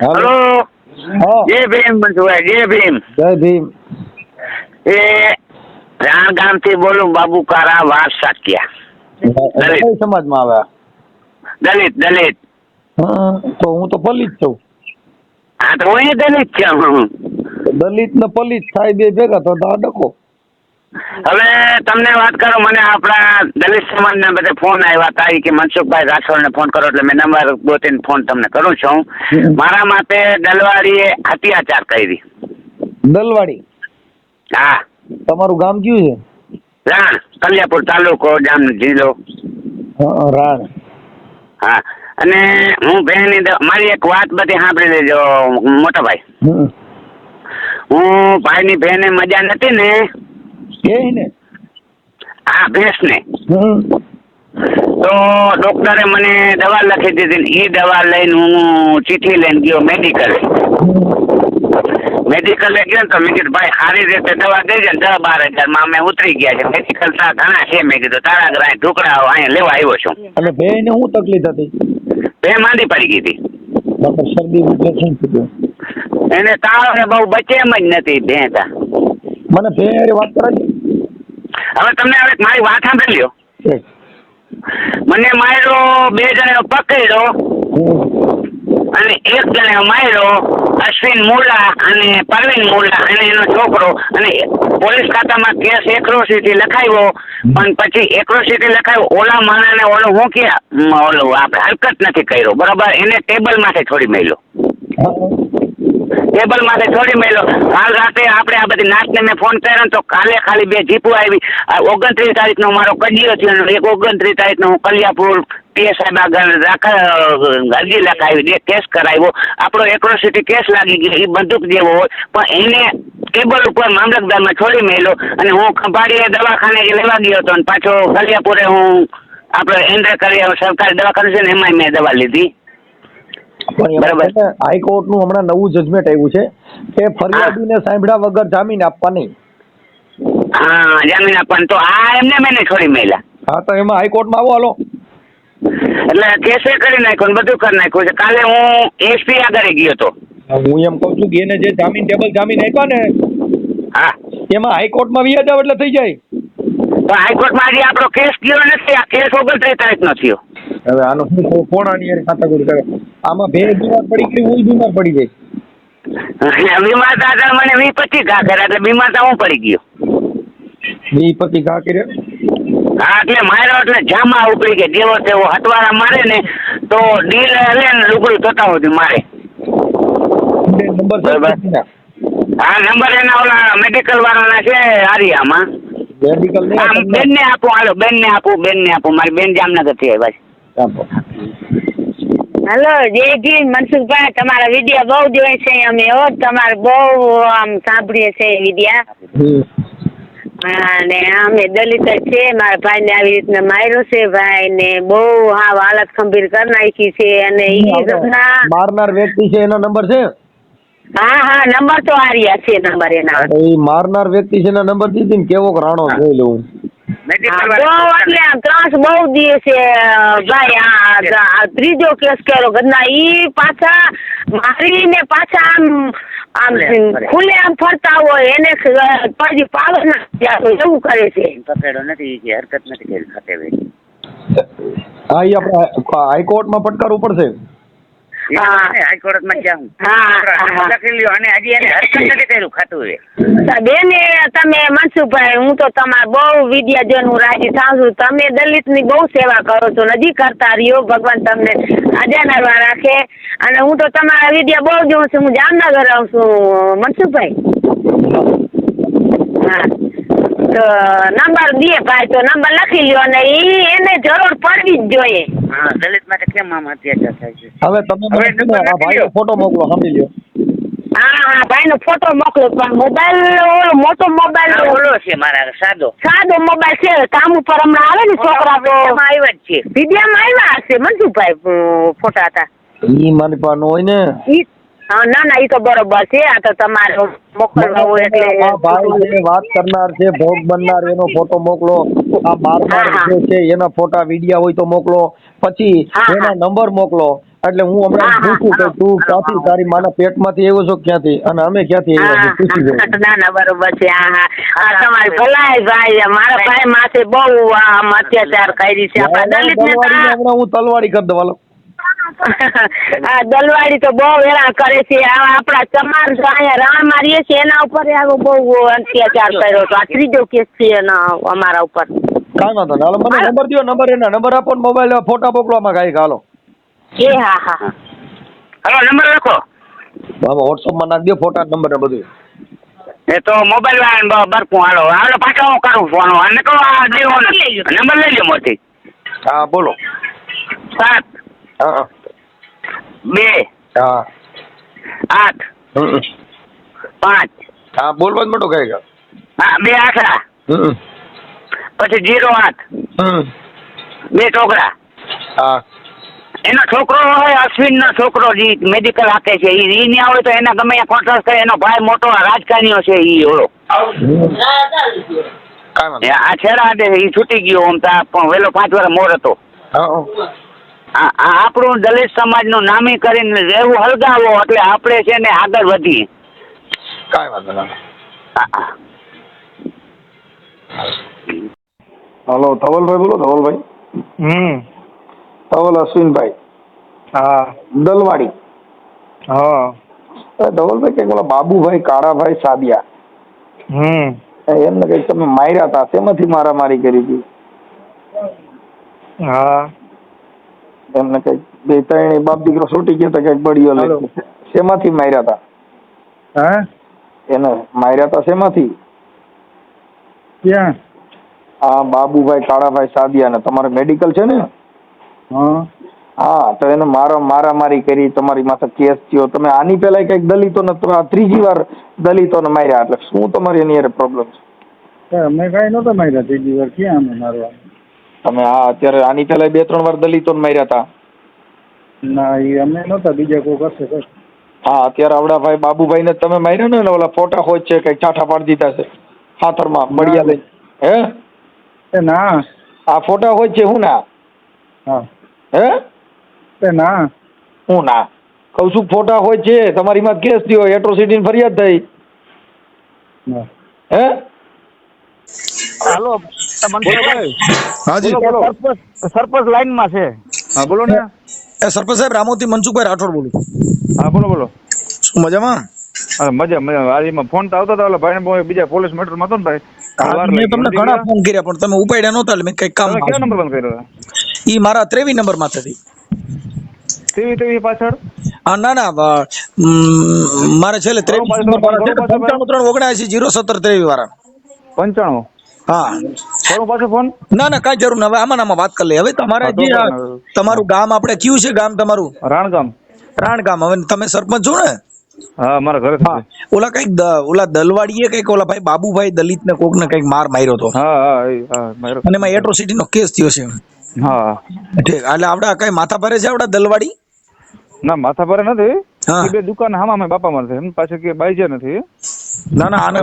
Hello. જય ભીમ મનસુભાઈ જય ભીમ. જય ભીમ. એ રાણ ગામથી બોલું બાબુ કારા વાસ સાકિયા દલિત. સમાજમાં આવ્યા? દલિત દલિત. તો હું તો પલિત છું. હા તો હું દલિત છું. દલિત ને પલિત થાય બે ભેગા તો તો ડકો. હવે તમને વાત કરું મને આપણા દલિત સમાજ ના બધા ફોન આવ્યા હતા કે મનસુખભાઈ રાઠોડ ને ફોન કરો એટલે મેં નંબર ગોતીને ફોન તમને કરું છું. મારા માટે દલવાડીએ અત્યાચાર કરી. દલવાડી? હા. તમારું ગામ કયું છે? રાણ કલ્યાપુર તાલુકો જામ જિલ્લો. હા, રાણ. હા. અને હું બેન મારી એક વાત બધી સાંભળી લેજો મોટા ભાઈ. હું ભાઈની બહેને મજા નથી ને કે ને? આ ભેંસને હમ. તો ડોક્ટરે મને દવા લખી દીધી ને એ દવા લઈને હું ચીઠી લઈને ગયો મેડિકલે લઈ ગયો ને તો મેં કીધું ભાઈ સારી રીતે દવા દેજે ને દસ બાર હજારમાં અમે ઉતરી ગયા છે મેડિકલ તા ઘણા છે મેં કીધું તારા ગ્રાય ઢોકળા અહીંયા લેવા આવ્યો છું. અને બે ને શું તકલીફ હતી? બે માંદી પડી ગઈ હતી. શરદી ઇન્ફેક્શન થયું? એને તાવ ને બહુ બચે એમ જ નથી ભેંતા મને હારે વાત કરાવી હવે તમને હવે મારી વાત સાંભળી લ્યો. મને માર્યો બે જણનો પકડ્યો અને એક જણે માર્યો અશ્વિન મુલા અને પરવીન મુલા અને એનો છોકરો અને પોલીસ ખાતામાં કેસ એક્રોસિટી લખાવ્યો. પણ પછી એક્રોસિટી લખાવ્યો ઓલા માણાને ઓલો હું કે ઓલો આપણે હરકત નથી કર્યો. બરાબર? એને ટેબલમાંથી છોડી મેલ્યો. ટેબલ માટે છોડી મળ્યો કાલ રાતે આપણે આ બધી નાચને મેં ફોન કર્યો તો કાલે ખાલી બે જીપો આવી. ઓગણત્રીસ તારીખનો મારો કડિયો થયો એક ઓગણત્રીસ તારીખનો હું કલિયાપુર પીએ સાહેબ આગળ રાખ અરજી લખાવી કેસ કરાવ્યો. આપણો એક્રોસિટી કેસ લાગી ગયો એ બંદૂક જેવો હોય. પણ એને ટેબલ ઉપર મામલતદારમાં છોડી મેલો અને હું ખંભાળીએ દવાખાને લેવા ગયો હતો અને પાછો કલિયાપુરે હું આપણે એન્ટર કરી, સરકારી દવાખાનું છે ને એમાંય મેં દવા લીધી. પણ હાઈકોર્ટનું હમણાં નવું જજમેન્ટ આવ્યું છે કે ફરિયાદીને સાંભળ્યા વગર જામીન આપવા નહીં. હા જામીન આપવાનું. તો આ એમને મેં નહીં છોડી મેલા હા તો એમાં હાઈકોર્ટમાં આવો હાલો. એટલે કેસે કરી નાખ્યું બધું કરી નાખ્યું છે. કાલે હું એસપી આગળ ગયો હતો હું એમ કહું છું કે એને જે જામીન ટેબલ જામીન આપ્યા ને હા. એમાં હાઈકોર્ટમાં વ્યાજ આવે એટલે થઈ જાય. તો હાઈકોર્ટમાં આજે આપણો કેસ ગયો નથી. આ કેસ ઓગણત્રીસ તારીખનો થયો. હવે આનો શું કોણ આની હારે ખાતાગુરી કરે આમાં બે બીમાર પડી ગઈ હું બીમાર પડી જાય બીમાર દાદા મને વી પચીસ ઘા કર્યા એટલે બીમાર તો હું પડી ગયો. વી પતિ ઘા કરે હા એટલે માર્યો એટલે જામા ઉપડી કે જેવો તેવો હટવારા મારે ને તો ડીલ હલે ને લુગડું થતા સુધી મારે. નંબર હા નંબર એના ઓલા મેડિકલ વાળાના છે આરિયામાં. મેડિકલ ને આપો બેનને આપું ને આપું બેનને આપું. મારી બેન જામનગરથી આવ્યા છે. હેલો જયજી મનસુખભાઈ. તમારા વિડિયા બહુ જોઈએ છે અમે હો. તમારે બહુ આમ સાંભળીએ છે વિડિયા. અને અમે દલિત છે. મારા ભાઈને આવી રીતના માર્યો છે ભાઈ ને બહુ હા હાલત ખંભીર કરી નાખી છે અને એ મારનાર વ્યક્તિ છે એનો નંબર છે? હા હા નંબર તો આર્યા છે નંબર એના. એ મારનાર વ્યક્તિ છે એનો નંબર દીધી ને કેવો રાણો જોઈ લઉં. ત્રાસ બહુ દીએ છે ભાઈ આ આ ત્રીજો કેસ કર્યો ઘરના ઈ પાછા મારીને પાછા આમ આમ ખુલ્લે આમ ફરતા હોય એને પછી પાવર ના એવું કરે છે. પકડો નથી હરકત નથી કરી ખાતે હા એ આપણે હાઈકોર્ટમાં ફટકારવું પડશે. હાઈકોર્ટમાં જાઉં. લખી લ્યો. અને હજી એને હરકત નથી કર્યું ખાતું એ. બેને તમે મનસુખભાઈ હું તો તમારા બહુ વિદ્યા જોઈને હું રાજી થાઉં છું. તમે દલિતની બહુ સેવા કરો છો નજીક કરતા રહ્યો. ભગવાન તમને આજાનરવા રાખે. અને હું તો તમારા વિદ્યા બહુ જોઉં છું. હું જામનગર આવું છું. મનસુખભાઈ? હા. તો નંબર દે ભાઈ તો નંબર લખી લ્યો અને ઈ એને જરૂર પડવી જ જોઈએ. હા દલિત માટે કેમ આમ અત્યાચાર થાય છે? હવે તમે આ ભાઈનો ફોટો મોકલો સાંભળી લ્યો. હા હા ભાઈનો ફોટો મોકલો પણ મોબાઈલ ઓલો મોટો મોબાઈલ ઓલો છે મારા સાદો. સાદો મોબાઈલ છે કામ ઉપર હમણાં આવે ને છોકરા તો. એમાં આવ્યા જ છે. વિદ્યામાં આવ્યા હશે મનસુખભાઈ ફોટા હતા. ઈ મારી પાસે હોય ને. ઈ હા ના ના ઈ તો બરોબર છે. આ તો તમારે મોકલવા હોય એટલે ભાઈ વાત કરનાર છે ભોગ બનનાર એનો ફોટો મોકલો. આ મારનાર હા, હા. જે છે એના ફોટા વિડિયા હોય તો મોકલો. પછી. એના નંબર મોકલો. એટલે હું હમણાં પૂછું કે તું ક્યાંથી. તારી માના પેટમાંથી આવ્યો છો ક્યાંથી? અને અમે ક્યાંથી આવ્યા છીએ? પૂછી જવું ના ના બરોબર છે. હા હા. તમારી ભલાઈ ભાઈ મારા ભાઈ માથે બહુ આમ અત્યાચાર કરી છે. આપણા દલિત નેતા. હમણાં હું તલવાડી કરી દઉં. આ દલવાડી તો બહુ હેરાન કરે છે. આ આપણા ચમાર જો અહીંયા રાણ મારીએ છીએ એના ઉપર આવો બહુ અત્યાચાર કર્યો તો આ ત્રીજો કેસ છે એના અમારા ઉપર. કાંઈ વાંધો નહીં. હાલો મને નંબર દ્યો નંબર એના. નંબર આપો ને મોબાઈલ ફોટા મોકલવામાં કાંઈક. હાલો. એ હા હા હાલો નંબર લખો. બાબા વોટ્સઅપમાં નાખ દો ફોટા નંબર ને બધું. એ તો મોબાઈલ વાળા બરકું. હાલો હાલો પાછો હું કરું ફોન અને કહો આ દેવો નંબર લઈ લો મોટી હા બોલો. સાત. હા હા. બે. હા. આઠ. હમ. પાંચ. હા બોલવા જ મોટો કાંઈક હા બે આખરા. હમ. પછી જીરો આઠ. હમ. બે છોકરા હા. એનો છોકરો હોય અશ્વિન નો છોકરો જે મેડિકલ આપે છે એ ઈ ન્યા હોય તો એના ગમે ત્યાં કોન્ટ્રાક્ટ કરે. એનો ભાઈ મોટો રાજકારણીઓ છે ઈ ઓળો કાંઈ વાંધો આ છેડા દે ઈ છૂટી ગયો આમ તા પણ વેલો પાંચ વાર મોર હતો. હા હા. આ આ આપણું દલિત સમાજનું નામી કરીને રહેવું હલગાવો એટલે આપણે છે ને આગળ વધીએ. કાંઈ વાંધો નહીં. હલો ધવલભાઈ બોલો ધવલભાઈ. હમ. ધવલ અશ્વિનભાઈ. હા. દલવાડી. હા. ધવલભાઈ કંઈક ઓલા બાબુભાઈ કાળાભાઈ સાદિયા. હમ. એમને કંઈક તમે માર્યા હતા શેમાંથી મારામારી કરી હતી? હા. એમને કંઈક બે ત્રણ બાપ દીકરો છૂટી ગયો કંઈક બળીઓ. લઈ શેમાંથી માર્યા હતા હે? એને માર્યા હતા શેમાંથી? ક્યાં? આ બાબુભાઈ કાળાભાઈ સાદિયા ને તમારે મેડિકલ છે ને? હા. તો એને મારા મારામારી કરી તમારી માથે કેસ થયો. તમે આની પહેલા કંઈક દલિતોને તો આ ત્રીજી વાર દલિતો ને માર્યા. એટલે શું તમારી એની પ્રોબ્લેમ છે? અમે કાંઈ નહોતા માર્યા ત્રીજી વાર. ક્યાં અમે મારવા તમે હા અત્યારે આની પહેલા બે ત્રણ વાર દલિતોને માર્યા હતા ના એ અમે નહોતા બીજા કોઈ કરશે હા અત્યારે આવડા ભાઈ બાબુભાઈ ને તમે માર્યા ને ઓલા ફોટા હોય છે કઈ ચાઠા પાડી દીધા છે ખાતરમાં બળિયા લઈ હે? એ ના. આ ફોટા હોય છે હું ના? હા. હે? એ ના. હું ના? કઉ છું ફોટા હોય છે તમારી માં કેસ થયો એટ્રોસિટી ફરિયાદ થઈ. હે? હાલો હાજી. સરપંચ લાઈનમાં છે. હા બોલો ને. એ સરપંચ સાહેબ રામોતી મનસુખભાઈ રાઠોડ બોલું હા બોલો બોલો. શું મજામાં? મજા મજા. આજે ફોન તો આવતો હતો ઓલા ભાઈ ને બીજા પોલીસ મેટરમાં હતો ને ભાઈ. મેં તમને ઘણા ફોન કર્યા પણ તમે ઉપાડ્યા નહોતા એટલે મેં કઈ કામ કયો નંબર બંધ કર્યો ઈ મારા ત્રેવી નંબરમાંથી ટીવી ટીવી પાછળ? હા ના ના મારે છેલ્લે ત્રેવીસ પાછળ, નંબર ત્રણ ઓગણસી જીરો સત્તર ત્રેવી વાળા. પંચાણું? હા. કરું પાછો ફોન? ના ના કાંઈ જરૂર હવે આમાં આમાં વાત કરી હવે તમારે જે તમારું ગામ આપણે કયું છે ગામ તમારું? રાણગામ. રાણ ગામ હવે તમે સરપંચ છો ને? હા મારા ઘરે હા. ઓલા કંઈક ઓલા દલવાડીએ કંઈક ઓલા ભાઈ બાબુભાઈ દલિત ને કોક ને કંઈક માર માર્યો હતો. હા અને એમાં એટ્રોસિટી નો કેસ થયો છે. હા. ઠીક એટલે આપડા કઈ માથા ભરે છે આપડા દલવાડી? ના માથા પર નથી. એ બે દુકાન હામા બાપા મારે એમ પાછળ કે બાઈજે નથી. ના ના આને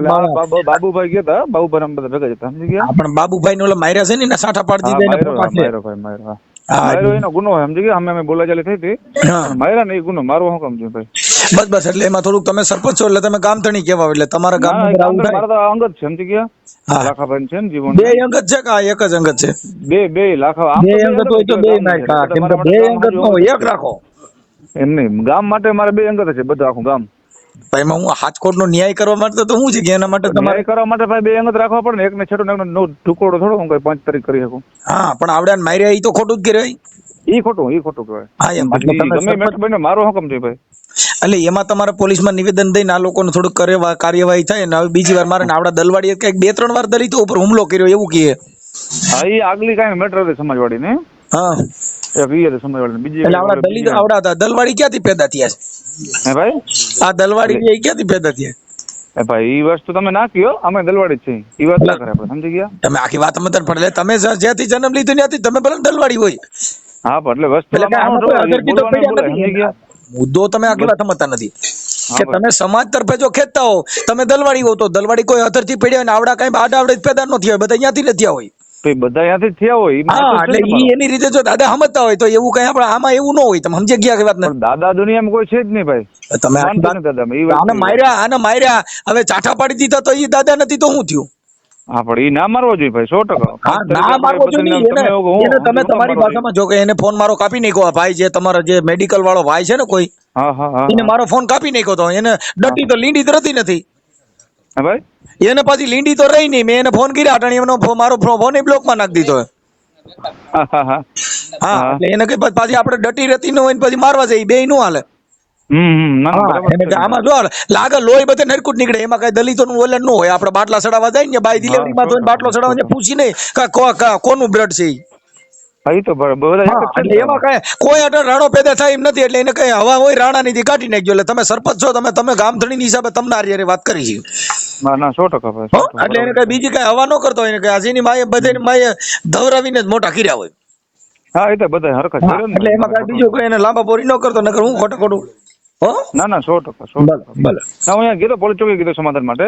બાબુભાઈ ગયા હતા બાબુભાઈ બધા ભેગા જતા. સમજી ગયા? પણ બાબુભાઈ ને ઓલા માર્યા છે ને એના સાંઠા પાડી દીધા માર્યો, ભાઈ માર્યો હા. હા, એનો ગુનો સમજી ગયા? અમે અમે બોલાચાલી થઈ હતી. હા. ને એ ગુનો મારો શું કામ છે ભાઈ? બસ બસ એટલે એમાં થોડુંક તમે સરપંચ છો એટલે તમે ગામ તણી કેવા એટલે તમારા ગામ મારા તો અંગત છે સમજી ગયા? હા. લાખાભાઈ છે ને જીવન બે અંગત છે કે એક જ અંગત છે? બે બે લાખા બે અંગત હોય તો બે નાખ. હા, કેમ કે બે અંગત નો એક રાખો. એમ નહીં. ગામ માટે મારે બે અંગત છે બધા આખું ગામ. એમાં હું હાથકોટ નો ન્યાય કરવા માટે તો શું છે કે એના માટે તમારે કરવા માટે ભાઈ બે અંગત રાખવા પડે ને. એકને છેટો ને નો ટુકડો થોડો હું કઈ પાંચ તારીખ કરી શકું. હા પણ આવડ્યા માર્યા ઈ તો ખોટું જ કહેવાય ઈ ખોટું ઈ ખોટું કહેવાય. હા એમ તમે મેટ સરપંચ- બને મારો હુકમ છે ભાઈ? એટલે એમાં તમારે પોલીસમાં નિવેદન દઈને આ લોકોને થોડુંક કરે કાર્યવાહી થાય ને હવે બીજી વાર મારે ને આવડા દલવાડીએ કંઈક બે ત્રણ વાર દલિતો ઉપર હુમલો કર્યો એવું કહે. હા એ આગલી કાંઈ મેટર હતી સમાજવાડી ને હા. એક ઈ હતી સમાજવાડી બીજી એટલે એક દલિત આવડા દલવાડી ક્યાંથી પેદા થયા છે? હે ભાઈ? આ દલવાડી ક્યાંથી પેદા થયા? એ ભાઈ ઈ વસ્તુ તમે ના કયો. અમે દલવાડી છે ઈ વાત ના કરે આપણે સમજી ગયા? તમે આખી વાત અમે પડે. તમે જ્યાંથી જન્મ લીધો ત્યાંથી તમે ભલે દલવાડી હોય. હા એટલે વસ્તુ મુદ્દો તમે આખી વાત સમજતા નથી. કે તમે સમાજ તરફે જો ખેતતા હો તમે દલવાડી હો તો દલવાડી કોઈ અધરથી પડ્યા હોય ને આવડા કઈ બાડ આવડે જ પેદા નથી હોય બધા અહીંયાથી નથી હોય. તો એ બધા અહીંયાથી થયા હોય હા એટલે ઈ એની રીતે જો દાદા સમજતા હોય તો એવું કઈ આપણે આમાં એવું ન હોય તમે સમજી ગયા કે વાત ને દાદા દુનિયામાં કોઈ છે જ નહીં ભાઈ. તમે નથી આને માર્યા આને માર્યા હવે ચાઠા પાડી દીધા તો ઈ દાદા નથી તો શું થયું? હા પણ ઈ ના મારવો જોઈએ ભાઈ સો ટકા. ના મારવો જોઈએ તમે તમારી ભાષામાં જો કે એને ફોન મારો કાપી નાખ્યો ભાઈ જે તમારો જે મેડિકલ વાળો ભાઈ છે ને કોઈ હા હા હા એને મારો ફોન કાપી નાખ્યો તો એને ડટી તો લીંડી જ નથી. હા ભાઈ? એને પાછી લીંડી તો રહી નહીં. મેં એને ફોન કર્યા અટાણી એમનો મારો ફોન બ્લોકમાં નાખી દીધો. હા હા હા. હા હા. એટલે એને કઈ પાછી આપણે ડટી રહેતી ન હોય પછી મારવા જાય બે નું હાલે. ના ના, આમાં જો લાગે લોહી બધે નરકુટ નીકળે. એમાં કઈ ઓલન ન હોય. આપણે બાટલા ચડાવવા જાય ને બાય ડિલિવરીમાં તો બાટલો ચડાવવા પૂછી નહીં કોનું બ્લડ છે. તો બરાબર. એમાં કઈ કોઈ અટલ રાણો પેદા થાય એમ નથી એટલે એને કઈ હવા હોય રાણા નીતિ કાઢી નાખજો. એટલે તમે સરપંચ છો તમે તમે ગામધણી હિસાબે તમને આ વાત કરી છે. ના ના સો ટકા એટલે એને કઈ બીજી કઈ હવા ન કરતો હોય કે આજીની માએ બધાની માએ ધવરાવીને જ મોટા કર્યા હોય. હા એ તો બધા હરકત એટલે એમાં કઈ બીજું કઈ એને લાંબા બોરી ન કરતો નકર હું ખોટું ખોટું? હો? ના ના સો ટકા સો ટકા. ભલે હું અહીંયા ગયો પોલીસ ચોકી કીધું સમાધાન માટે.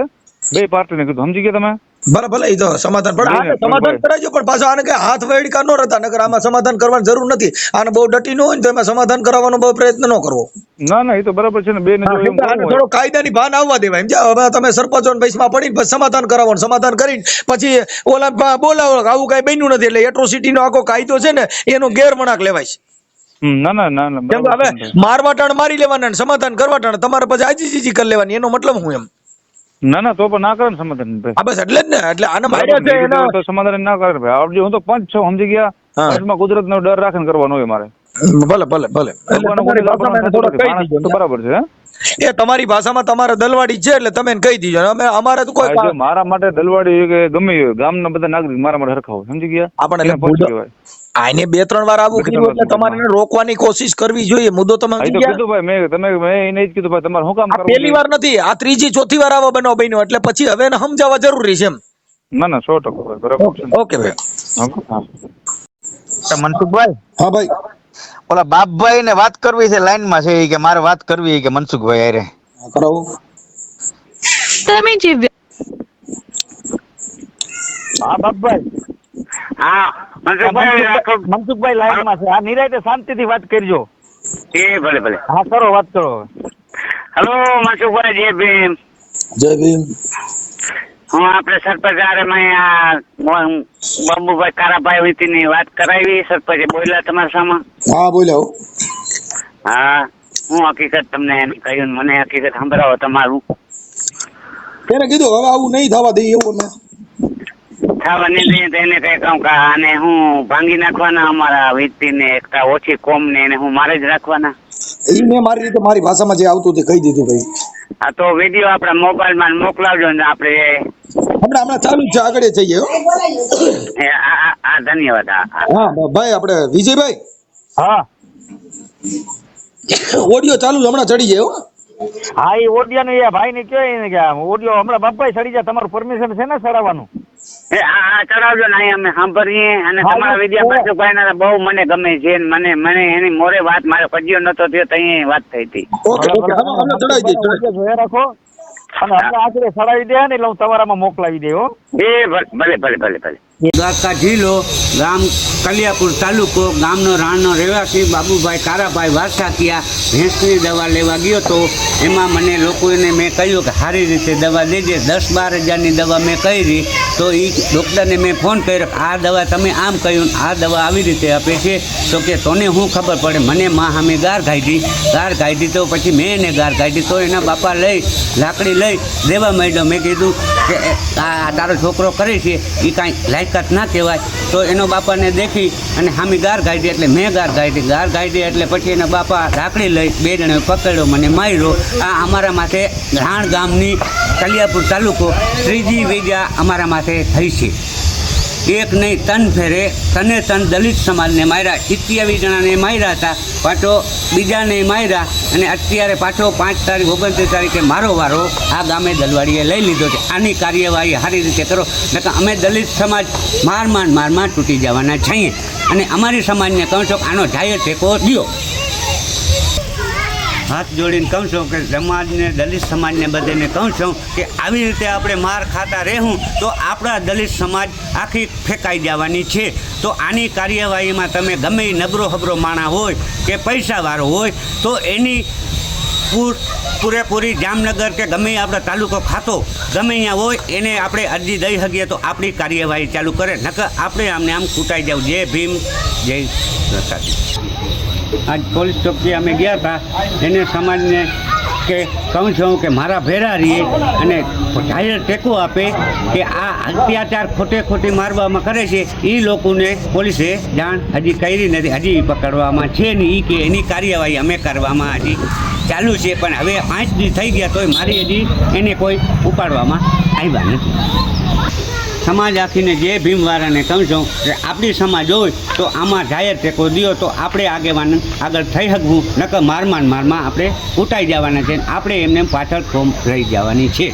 બે પાર્ટીને કીધું. સમજી ગયા તમે? બરાબર ભલે તો સમાધાન પણ સમાધાન કરાજો કરાવજો પણ પાછો આને કઈ હાથ વેડકા ન રહેતા નકર આમાં સમાધાન કરવાની જરૂર નથી. આને બહુ ડટી ન હોય ને તો એમાં સમાધાન કરાવવાનો બહુ પ્રયત્ન ન કરવો. ના ના એ તો બરાબર છે ને બે થોડો કાયદાની ભાન આવવા દેવાય. એમ હવે તમે સરપંચો ને પૈસા પડીને પછી સમાધાન કરાવવાનું સમાધાન કરીને પછી ઓલા બોલાવો આવું કઈ બન્યું નથી એટલે એટ્રોસિટી નો આખો કાયદો છે ને એનો ગેરવણાક લેવાય છે. ના ના ના ના હવે મારવા ટાણ મારી લેવાના સમાધાન કરવા ટાણ તમારે પછી આજીજીજી કરી લેવાની એનો મતલબ હું એમ. ના ના તો પણ ના કરે ને સમાધાન ભાઈ. બસ એટલે જ ને એટલે આને તો સમાધાન ના કરે ભાઈ. આવડે હું તો પાંચ છ સમજી ગયા. હા. કુદરત નો ડર રાખીને કરવાનો હોય મારે. ભલે ભલે ભલે. બરાબર છે એ તમારી ભાષામાં તમારે દલવાડી છે એટલે તમે કહી દીજો. અમે અમારે તો કોઈ મારા માટે દલવાડી કે ગમે ગામના બધા નાગરિક મારા માટે હરખાવ સમજી ગયા? આપણે આને બે ત્રણ વાર આવું કર્યું એટલે તમારે એને રોકવાની કોશિશ કરવી જોઈએ. મુદ્દો તમે કીધું ભાઈ મેં તમે મેં એને જ કીધું ભાઈ તમારે શું કામ કરવું પહેલી વાર નથી આ ત્રીજી ચોથી વાર આવો બનાવ બન્યો એટલે પછી હવે એને સમજાવવા જરૂરી છે એમ. ના ના 100% ભાઈ બરાબર ઓકે ભાઈ. મનસુખભાઈ? હા ભાઈ. ઓલા બાપભાઈ ને વાત કરવી છે લાઈનમાં છે કે મારે વાત કરવી છે કે મનસુખભાઈ આરે કરો તમે જે હા બાપભાઈ. હા. મનસુખભાઈ લાઈનમાં છે. આ નિરાયતે શાંતિથી વાત કરજો. એ ભલે ભલે. હા કરો વાત કરો. હેલો મનસુખભાઈ જય ભીમ. જય ભીમ. હું આપણે સરપંચ આરે મેં આ બાબુભાઈ કારાભાઈ વતીની વાત કરાવી. સરપંચે બોલ્યા તમારા સામે? હા બોલ્યા હા. હું હકીકત તમને એમ કહ્યું મને હકીકત સંભળાવો તમારું. તેને કીધું હવે આવું નહીં થવા દઈએ એવું અમે. નહીં તો એને કઈ કહું કે આને હું ભાંગી નાખવાના અમારા વ્યક્તિને એકતા ઓછી કોમ ને એને હું મારે જ રાખવાના? એ મેં મારી રીતે મારી ભાષામાં જે આવતું તે કહી દીધું ભાઈ. આ તો વીડિયો આપણા મોબાઈલમાં મોકલાવજો ને આપણે. આપણે હમણાં ચાલુ જ છે આગળ જઈએ હો. એ આ આ- આ ધન્યવાદ. હા ભાઈ આપણે વિજયભાઈ? હા. ઓડિયો ચાલુ છે, હમણાં ચડી જાય હો. હા એ ઓડિયો ને એ ભાઈ ને કયો એને કે ઓડિયો હમણાં બાપા ચડી જાય તમારું પરમિશન છે ને ચડાવવાનું? આ આ ચડાવજો ને અહીં અમે સાંભળીએ અને હા, તમારા વિદ્યા બહુ મને ગમે છે મને મને એની મોરે વાત મારે કજિયો નતો થયો તો અહીંયા વાત થઈ હતી રાખો અને આખરે દે ને એટલે હું તમારામાં મોકલાવી દે હો કલિયાપુર તાલુકો, ગામનો રાણનો રહેવાસી બાબુભાઈ કારાભાઈ વારસાકિયા ભેંસની દવા લેવા ગયો તો એમાં મને લોકોને મેં કહ્યું કે સારી રીતે દવા દેજે, દસ બાર હજારની દવા મેં કરી તો એ ડૉક્ટરને મેં ફોન કર્યો કે આ દવા તમે આમ કહ્યું આ દવા આવી રીતે આપે છે. તો કે તને શું ખબર પડે, મને માં સામે ગાર કાઢી ગાર કાઢી તો પછી મેં એને ગાર કાઢી તો એના બાપા લઈ, લાકડી લઈ દેવા માંડ્યો. મેં કીધું કે આ તારો છોકરો કરે છે એ કાંઈ લાયકાત ના કહેવાય. તો એનો બાપાને દેખી અને હામી ગાર ગાડી એટલે મેં ગાર ગાડી ગાર ગાડી એટલે પછી એના બાપા રાખડી લઈ બે જણે પકડ્યો મને માર્યો. આ અમારા માથે રાણ ગામની કલિયાપુર તાલુકો ત્રીજી વિદ્યા અમારા માથે થઈ છે. એક નહીં, તન ફેરે. તને તન દલિત સમાજને માર્યા. સિત્યાવીસ જણાને માર્યા હતા. પાછો બીજાને માર્યા. અને અત્યારે પાછો પાંચ તારીખ, ઓગણત્રીસ તારીખે મારો વારો આ ગામે દલવાડીએ લઈ લીધો છે. આની કાર્યવાહી સારી રીતે કરો. નકર અમે દલિત સમાજ માર માર માર માર તૂટી જવાના છીએ. અને અમારી સમાજને કહું છો આનો જાહેર ટેકો દ્યો. હાથ જોડીને કહું છું કે સમાજને, દલિત સમાજને બધાને કહું છું કે આવી રીતે આપણે માર ખાતા રહેવું તો આપણા દલિત સમાજ આખી ફેંકાઈ જવાની છે. તો આની કાર્યવાહીમાં તમે ગમે નબરો હબરો માણા હોય કે પૈસાવાળો હોય, તો એની પૂર, પૂરેપૂરી જામનગર કે ગમે આપણા તાલુકો ખાતો ગમે અહીંયા હોય, એને આપણે અરજી દઈ શકીએ તો આપણી કાર્યવાહી ચાલુ કરે. નકર આપણે આમને આમ કૂટાઈ જાવ જય ભીમ, જય પ્રસાદ આજ પોલીસ ચોકી અમે ગયા હતા. એને સમાજને કે કહું છું કે મારા ભેરા રહીએ અને જાહેર ટેકો આપે કે આ અત્યાચાર ખોટે ખોટી મારવામાં કરે છે. એ લોકોને પોલીસે જાણ હજી કરી નથી. હજી પકડવામાં છે નહીં. એ કે એની કાર્યવાહી અમે કરવામાં હજી ચાલુ છે. પણ હવે પાંચ દી થઈ ગયા તોય મારી હજી એને કોઈ ઉપાડવામાં આવ્યા નથી. સમાજ આખીને જે ભીમવાળાને છું કે આપણી સમાજ હોય, તો આમાં જાહેર ટેકો દો તો આપણે આગેવાન આગળ થઈ શકવું. નકર મારમાન મારમાં આપણે ઉટાઈ જવાના છે, આપણે એમને પાછળ ફોર્મ રહી જવાની છે.